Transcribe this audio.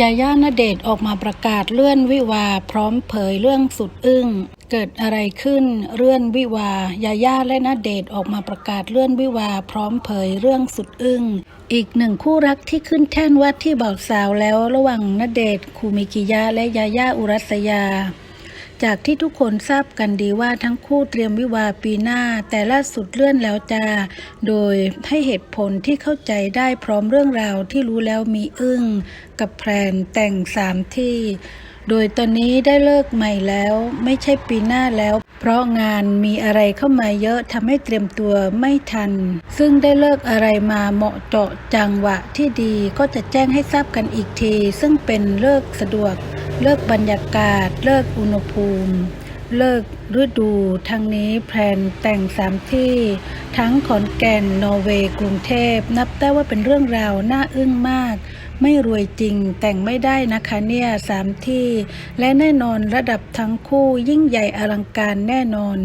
ยาย่าณเดชออกมาประกาศเลื่อนวิวาพร้อมเผยเรื่องสุดอึ้ง เกิดอะไรขึ้นเลื่อนวิวายาย่าและณเดชออกมาประกาศเลื่อนวิวาพร้อมเผยเรื่องสุดอึ้ง อีกหนึ่งคู่รักที่ขึ้นแท่นว่าที่บ่าวสาวแล้วระหว่างณเดชคูมิกิยะและยาย่าอุรัสยา จากที่ทุกคนทราบกันดีว่าทั้งคู่เตรียมวิวาปีหน้า แต่ล่าสุดเลื่อนแล้วจ้า โดยให้เหตุผลที่เข้าใจได้พร้อมเรื่องราวที่รู้แล้วมีอึ้ง กับแพลนแต่งสามที่ โดยตอนนี้ได้เลิกใหม่แล้วไม่ใช่ปีหน้าแล้ว เพราะงานมีอะไรเข้ามาเยอะทำให้เตรียมตัวไม่ทัน ซึ่งได้เลิกอะไรมาเหมาะเจาะจังหวะที่ดีก็จะแจ้งให้ทราบกันอีกที ซึ่งเป็นเลิกสะดวก เลิกบรรยากาศ เลิกอุณหภูมิ เลิกฤดูทั้งนี้แพลนแต่งสามที่ ทั้งขอนแก่น นอร์เวย์ กรุงเทพ นับได้ว่าเป็นเรื่องราวน่าอึ้งมาก ไม่รวยจริงแต่งไม่ได้นะคะเนี่ยสามที่ และแน่นอนระดับทั้งคู่ยิ่งใหญ่อลังการแน่นอน